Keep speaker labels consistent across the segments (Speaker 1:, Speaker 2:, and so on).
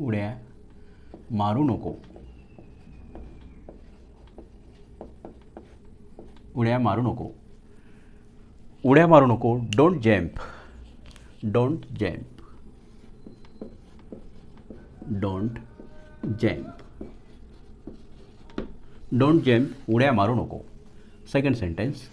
Speaker 1: उड्या मारू नको. उड्या मारू नको. उड्या मारू नको. Don't jump don't jump don't jump don't jump उड्या मारू नको. सेकंड सेंटेन्स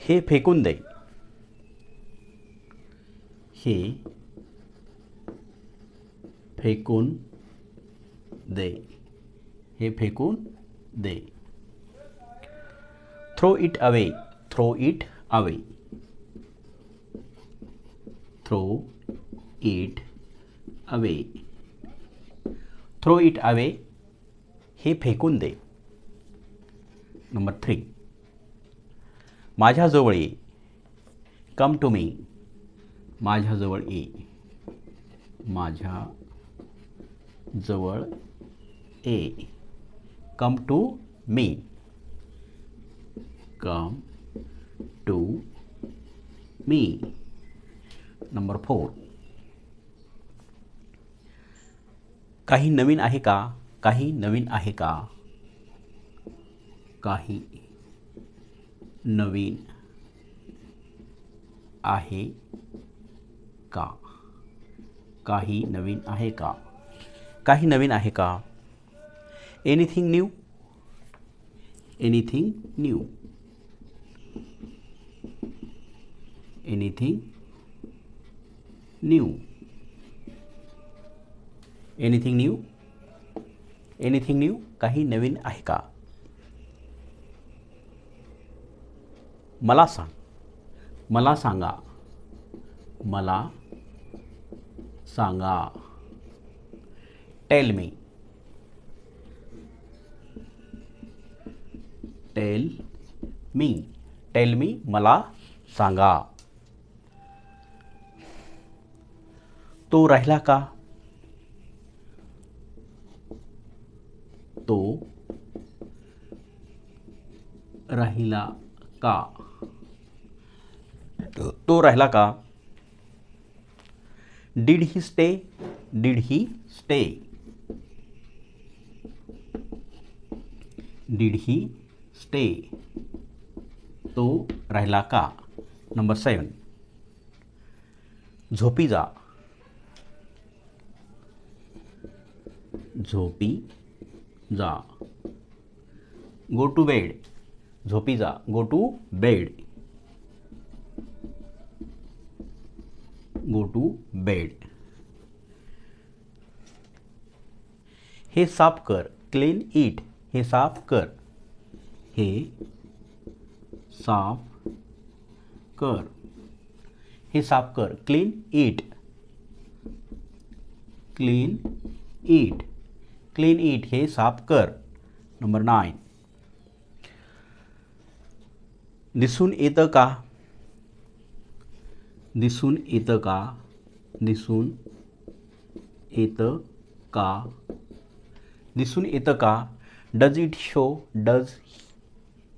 Speaker 1: हे फेकून दे. हे फेकून दे. हे फेकून दे. Throw it away throw it away throw it away throw it away हे फेकून दे. नंबर थ्री माझ्याजवळ ये. कम टू मी माझ्याजवळ ये. माझ्या जवळ ए. Come to me come to me number four काही नवीन आहे का? काही नवीन आहे का? काही नवीन आहे का? काही नवीन आहे का? काही नवीन आहे का? Anything new anything new anything new anything new anything new काही नवीन आहे का? मला सांग. मला सांगा. मला सांगा. Tell me tell me tell me मला सांगा. तो राहिला का? तो राहिला का? तो राहिला का? Did he stay did he stay did he stay तो राहिला का? नंबर सेवन झोपी जा. झोपी जा. गो टू बेड झोपी जा. Go to bed go to bed हे साफ कर. क्लीन इट हे साफ़ कर। हे साफ़ कर। हे साफ़ कर। Clean it clean it clean it हे साफ़ कर। नंबर नाईन दिसून येतं का। दिसून येतं का। दिसून येतं का। दिसून येतं का। Does it show does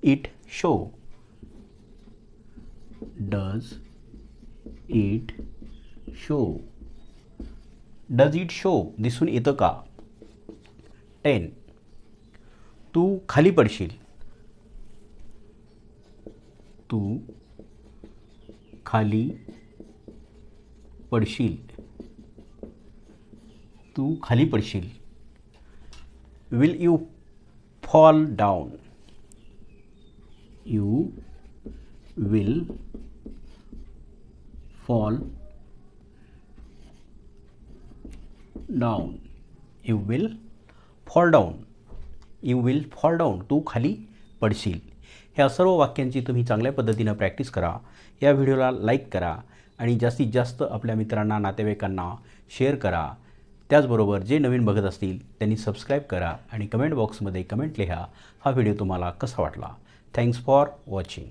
Speaker 1: it show does it show does it show दिसून येतं का? टेन तू खाली पडशील. तू खाली पडशील. तू खाली पडशील. Will you fall down you will fall down you will fall down you will fall down तू खाली पडशील. ह्या सर्व वाक्यांची तुम्ही चांगल्या पद्धतीनं प्रॅक्टिस करा. या व्हिडिओला लाईक करा. आणि जास्तीत जास्त आपल्या मित्रांना नातेवाईकांना शेअर करा. त्याचबरोबर जे नवीन बघत असतील त्यांनी सबस्क्राईब करा आणि कमेंट बॉक्समध्ये कमेंट लिहा. हा व्हिडिओ तुम्हाला कसा वाटला? Thanks for watching